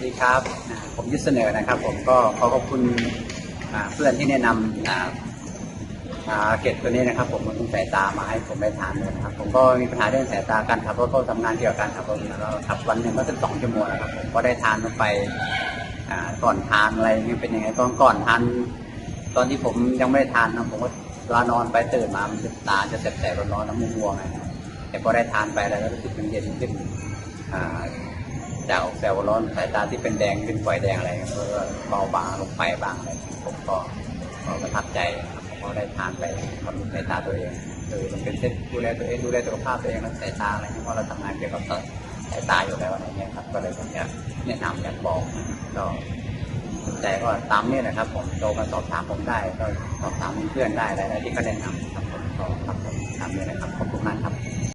วัสดีครับอ่าผมยุทธเสนอนะครับ ผมก็ขอขอบคุณอ่าเพื่อนที่แนะนำอ่าอ่าเกร็ดตัวนี้นะครับ ผมมันต้องสายตามาให้ผมได้ทานเลยนะครับ ผมก็มีปัญหาเรื่องสายตาการขับรถก็ทำงานเกี่ยวกับการขับรถแล้วก็ขับวันหนึ่งก็สิบสองชั่วโมงนะครับผมก็ได้ทานลงไปอ่าก่อนทานอะไรนี่เป็นยังไงตอนก่อนทานตอนที่ผมยังไม่ได้ทานนะผมก็เวลานอนไปตื่นมามันจะตาจะแสบๆร้อนๆน้ำมัวๆไงแต่พอได้ทานไปแล้วก็รู้สึกเย็นๆขึ้นอ่า จากออกแซวร้อนสายตาที่เป็นแดงเป็นไฟแดงอะไรก็เบาบางลงไปบางอะไรผมก็ก็ประทับใจครับผมก็ได้ทานไปบำรุงสายตาตัวเองคือมันเป็นเส้นดูแลตัวเองดูแลสุขภาพตัวเองแล้วสายตาอะไรเพราะเราทำงานเกี่ยวกับสายตาอยู่แล้วอะไรเงี้ยครับก็เลยผมอยากแนะนำอยากบอกก็สนใจก็ตามนี่แหละครับ ผมโทรมาสอบถามผมได้ ก็สอบถามเพื่อนได้อะไรที่เขาแนะนำครับผมก็ครับผมตามนี้นะครับขอบคุณมากครับ